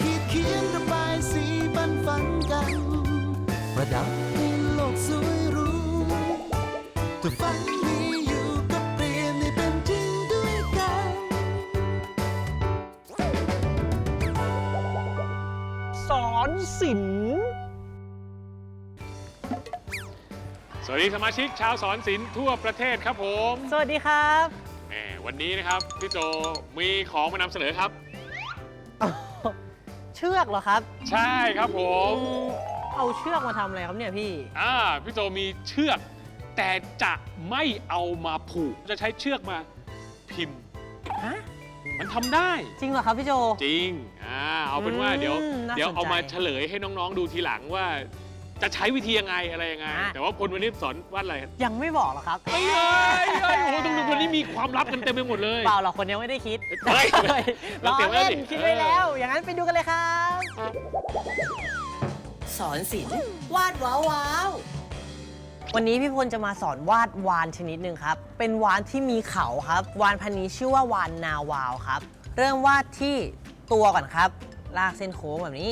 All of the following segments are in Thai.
ขีดเขียนระบายสีบันฝันกัน ประดับให้โลกสวยหรู้ถ้าฝันมีอยู่ก็เปลี่ยนให้เป็นจริงด้วยกัน สอนศิลป์สวัสดีสมาชิกชาวสอนศิลป์ทั่วประเทศครับผมสวัสดีครับ แหมวันนี้นะครับ พี่โจมีของมานำเสนอครับ เชือกเหรอครับใช่ครับผม อืมเอาเชือกมาทำอะไรครับเนี่ยพี่ อ่าพี่โจมีเชือก แต่จะไม่เอามาผูก จะใช้เชือกมาพิมพ์ ฮะ มันทำได้ จริงเหรอครับพี่โจ จริง อ่า เอาเป็นว่าอืมเดี๋ยวน่าสนใจเดี๋ยวเอามาเฉลยให้น้องๆดูทีหลังว่า จะใช้วิธียังไงอะไรยังไง อะ แต่ว่าคนวันนี้สอนวาดอะไรยังไม่บอกหรอครับเอ้ยเอ้ยเอ้ยโอ้โหตรงนี้วันนี้มีความลับกันเต็มไปหมดเลย เปล่าหรอกคนยังไม่ได้คิดเฮ้ยรอเราเตรียมไว้เล่นดิ คิดไว้แล้ว อย่างนั้นไปดูกันเลยครับ สอนศิลป์วาดว้าวว้าววันนี้พี่พลจะมาสอนวาดวานชนิดหนึ่งครับ เป็นวานที่มีเขาครับ วานพันธุ์นี้ชื่อว่าวานนาวาวครับ เริ่มวาดที่ตัวก่อนครับ ลากเส้นโค้งแบบนี้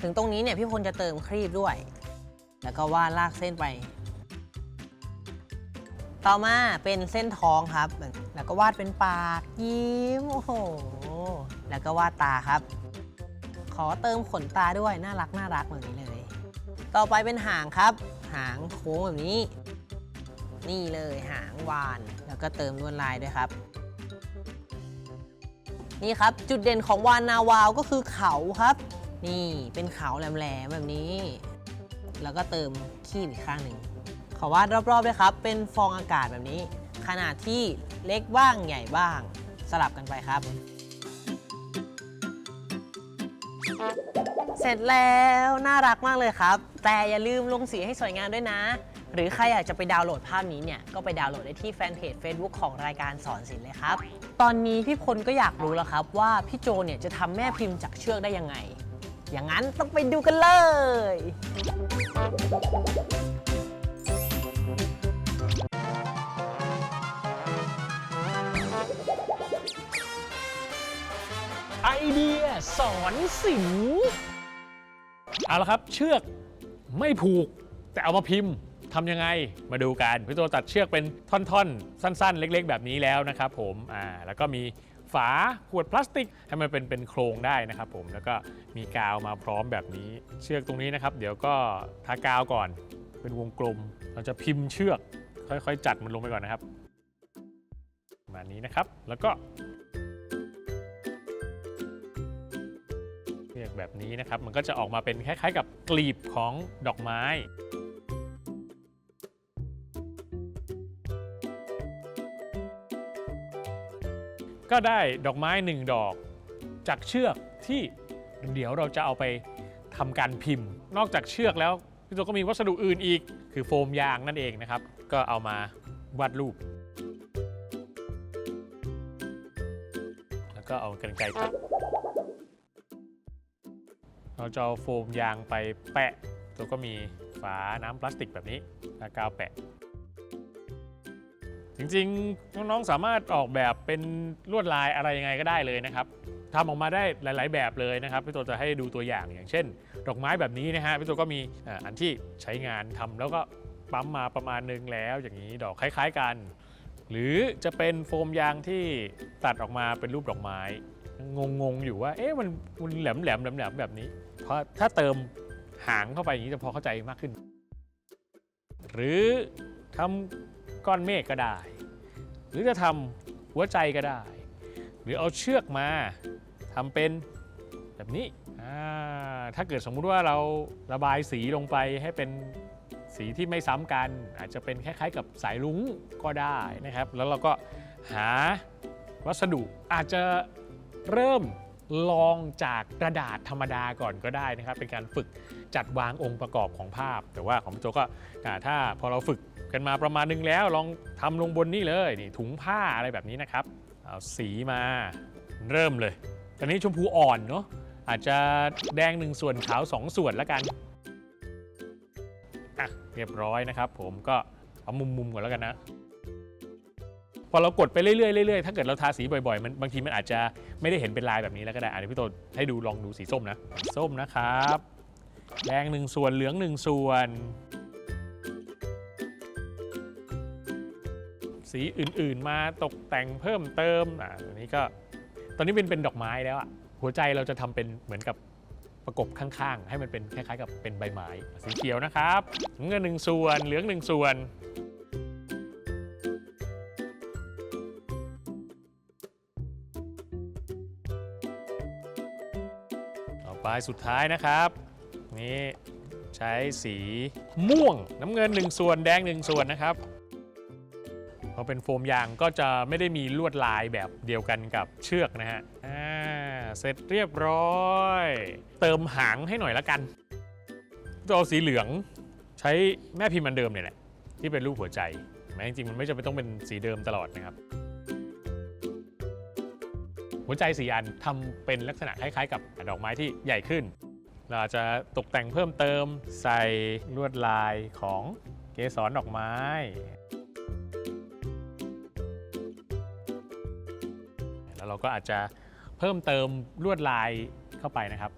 ถึงตรงนี้เนี่ยพี่พลจะเติมครีบด้วย แล้วก็วาดลากเส้นไป ต่อมาเป็นเส้นท้องครับ แล้วก็วาดเป็นปากยิ้มโอ้โห แล้วก็วาดตาครับ ขอเติมขนตาด้วยน่ารักน่ารักแบบนี้เลย ต่อไปเป็นหางครับ หางโค้งแบบนี้ นี่เลยหางวาน แล้วก็เติมลวดลายด้วยครับนี่ครับ จุดเด่นของวานนาวาวก็คือเขาครับ นี่เป็นเขาแหลมๆแบบนี้ แล้วก็เติมขีดอีกข้างหนึ่งขอวาดรอบๆด้วยครับ เป็นฟองอากาศแบบนี้ ขนาดที่เล็กบ้างใหญ่บ้าง สลับกันไปครับ เสร็จแล้วน่ารักมากเลยครับ แต่อย่าลืมลงสีให้สวยงามด้วยนะ หรือใครอยากจะไปดาวน์โหลดภาพนี้เนี่ย ก็ไปดาวน์โหลดได้ที่แฟนเพจ Facebook ของรายการสอนศิลป์เลยครับ ตอนนี้พี่พลก็อยากรู้แล้วครับ ว่าพี่โจเนี่ยจะทำแม่พิมพ์จากเชือกได้ยังไง อย่างนั้นต้องไปดูกันเลย ไอเดียสอนศิลป์เอาละครับเชือกไม่ผูก แต่เอามาพิมพ์ทำยังไงมาดูกันพี่โจตัดเชือกเป็นท่อนๆ สั้น ๆ เล็ก ๆ แบบนี้แล้วนะครับผมอ่าแล้วก็มี ฝาขวดพลาสติก ให้มันเป็นเป็นโครงได้นะครับผมแล้วก็มีกาวมาพร้อมแบบนี้ เชือกตรงนี้นะครับ เดี๋ยวก็ทากาวก่อน เป็นวงกลม เราจะพิมพ์เชือก ค่อยๆ จัดมันลงไปก่อนนะครับประมาณนี้นะครับแล้วก็เรียกแบบนี้นะครับ มันก็จะออกมาเป็นคล้ายๆ กับกลีบของดอกไม้ ก็ได้ดอกไม้หนึ่งดอกจากเชือกที่เดี๋ยวเราจะเอาไปทำการพิมพ์ นอกจากเชือกแล้วพี่โจก็มีวัสดุอื่นอีก คือโฟมยางนั่นเองนะครับ ก็เอามาวาดรูป แล้วก็เอากรรไกรตัดเราจะเอาโฟมยางไปแปะแล้วก็มีฝาน้ำพลาสติกแบบนี้แล้วกาวแปะ จริงๆ น้องๆ สามารถออกแบบเป็นลวดลายอะไรยังไงก็ได้เลยนะครับทำออกมาได้หลาย ๆ แบบเลยนะครับ พี่ตัวจะให้ดูตัวอย่างอย่างเช่น ดอกไม้แบบนี้นะฮะพี่ตัวก็มีอันที่ใช้งานทำแล้วก็ปั๊มมาประมาณนึงแล้วอย่างนี้ดอกคล้าย ๆ กัน หรือจะเป็นโฟมยางที่ตัดออกมาเป็นรูปดอกไม้ งงๆ อยู่ว่าเอ๊ะมันมันแหลมแหลมแหลมแหลมแบบนี้ เพราะถ้าเติมหางเข้าไปอย่างนี้จะพอเข้าใจมากขึ้น หรือทำ ก้อนเมฆก็ได้ หรือจะทำหัวใจก็ได้ หรือเอาเชือกมาทำเป็นแบบนี้ถ้าเกิดสมมุติว่าเราระบายสีลงไปให้เป็นสีที่ไม่ซ้ำกัน อาจจะเป็นคล้ายๆกับสายลุ้งก็ได้นะครับ แล้วเราก็หาวัสดุอาจจะเริ่ม ลองจากกระดาษธรรมดาก่อนก็ได้นะครับ เป็นการฝึกจัดวางองค์ประกอบของภาพ แต่ว่าของพี่โจก็อ่ถ้าพอเราฝึกกันมาประมาณนึงแล้ว ลองทำลงบนนี่เลยนี่ถุงผ้าอะไรแบบนี้นะครับเอาสีมาเริ่มเลย ตอนนี้ชมพูอ่อนเนาะอาจจะแดงหนึ่งส่วนขาวสองส่วนแล้วกันอะเรียบร้อยนะครับ ผมก็เอามุมๆก่อนแล้วกันนะ พอเรากดไปเรื่อยๆเรื่อยๆถ้าเกิดเราทาสีบ่อยๆมันบางทีมันอาจจะไม่ได้เห็นเป็นลายแบบนี้แล้วก็ได้อะเดี๋ยวพี่โตให้ดูลองดูสีส้มนะ ส้มนะครับแดงหนึ่งส่วนเหลืองหนึ่งส่วน สีอื่นๆมาตกแต่งเพิ่มเติมอะอันนี้ก็ตอนนี้เป็นเป็นดอกไม้แล้วอะหัวใจเราจะทำเป็นเหมือนกับประกบข้างๆ ให้มันเป็นคล้ายๆ กับเป็นใบไม้ สีเขียวนะครับเงินหนึ่งส่วน เหลืองหนึ่งส่วน ต่อไปสุดท้ายนะครับ นี่ใช้สีม่วงน้ำเงิน 1 ส่วนแดง 1 ส่วนนะครับพอเป็นโฟมยางก็จะไม่ได้มีลวดลายแบบเดียวกันกับเชือกนะฮะอ่าเสร็จเรียบร้อย เติมหางให้หน่อยละกันตัวเอาสีเหลืองใช้แม่พิมพ์อันเดิมเนี่ยแหละที่เป็นรูปหัวใจแม้จริงๆมันไม่จำเป็นต้องเป็นสีเดิมตลอดนะครับ หัวใจสีอันทำเป็นลักษณะคล้ายๆ กับดอกไม้ที่ใหญ่ขึ้น เราอาจจะตกแต่งเพิ่มเติมใส่ลวดลายของเกสรดอกไม้แล้วเราก็อาจจะเพิ่มเติมลวดลายเข้าไปนะครับ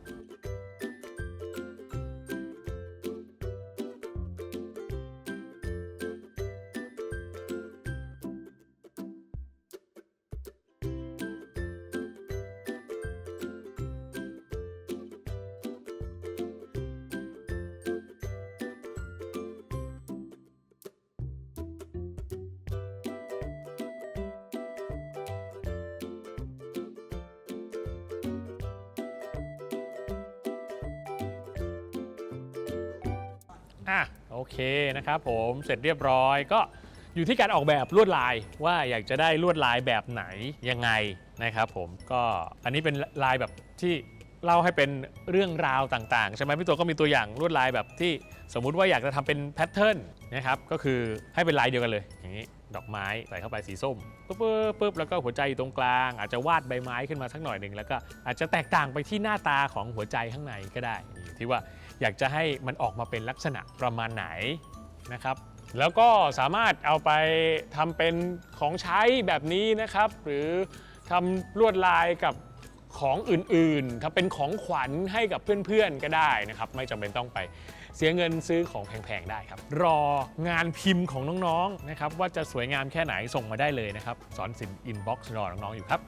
อะโอเคนะครับผมเสร็จเรียบร้อยก็อยู่ที่การออกแบบลวดลายว่าอยากจะได้ลวดลายแบบไหนยังไงนะครับผมก็อันนี้เป็นลายแบบที่เล่าให้เป็นเรื่องราวต่างๆ ใช่ไหมพี่ตัวก็มีตัวอย่างลวดลายแบบที่สมมุติว่าอยากจะทำเป็นแพทเทิร์นนะครับก็คือให้เป็นลายเดียวกันเลยอย่างนี้ ดอกไม้ใส่เข้าไปสีส้มปุ๊บปุ๊บปุ๊บแล้วก็หัวใจอยู่ตรงกลาง อาจจะวาดใบไม้ขึ้นมาสักหน่อยหนึ่งแล้วก็อาจจะแตกต่างไปที่หน้าตาของหัวใจข้างในก็ได้ที่ว่าอยากจะให้มันออกมาเป็นลักษณะประมาณไหนนะครับแล้วก็สามารถเอาไปทำเป็นของใช้แบบนี้นะครับ หรือทำลวดลายกับ ของอื่นๆถ้าเป็นของขวัญให้กับเพื่อนๆก็ได้นะครับ ไม่จำเป็นต้องไปเสียเงินซื้อของแพงๆได้ครับ รองานพิมพ์ของน้องๆนะครับว่าจะสวยงามแค่ไหนส่งมาได้เลยนะครับ สอนสินอินบ็อกซ์รอน้องๆอยู่ครับ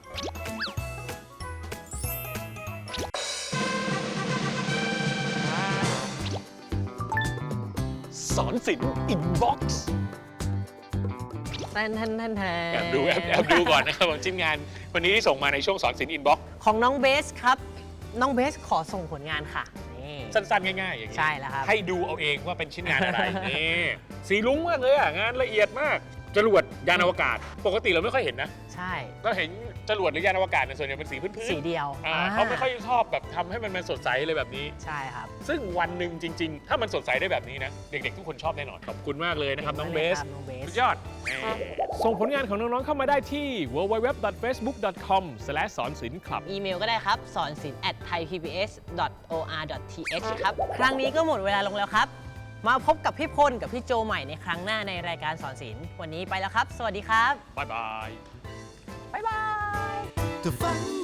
สอนสินอินบ็อกซ์แทนแทนแทนแทนแอบดูแอบแอบดูก่อนนะครับผมชิ้นงาน วันนี้ที่ส่งมาในช่วงสอนสินอินบ็อกซ์ของน้องเบสครับ น้องเบสขอส่งผลงานค่ะนี่ สั้นๆ ง่ายๆ อย่างนี้ใช่แล้วครับ ให้ดูเอาเองว่าเป็นชิ้นงานอะไร นี่ สีลุ้งมากเลยอะ งานละเอียดมาก จรวดยานอวกาศ ปกติเราไม่ค่อยเห็นนะ ใช่ ก็เห็นจรวดหรือยานอวกาศเนี่ยส่วนใหญ่เป็นสีพื้นสีเดียวๆอ่าอ่าเขาไม่ค่อยชอบแบบทำให้มันมันสดใสเลยแบบนี้ ใช่ครับ ซึ่งวันหนึ่งจริง ๆ ถ้ามันสดใสได้แบบนี้นะ เด็กๆ ทุกคนชอบแน่นอน ขอบคุณมากเลยนะครับ น้องเบส น้องเบส สุดยอด ส่งผลงานของน้อง ๆ เข้ามาได้ที่ www.facebook.com สอนศิลป์คลับ อีเมลก็ได้ครับ สอนศิลป์ at thaipbs.or.th ครับ ครั้งนี้ก็หมดเวลาลงแล้วครับ มาพบกับพี่พลกับพี่โจใหม่ในครั้งหน้าในรายการสอนศิลป์วันนี้ไปแล้วครับ สวัสดีครับ บ๊ายบาย บ๊ายบายถ้าฝัน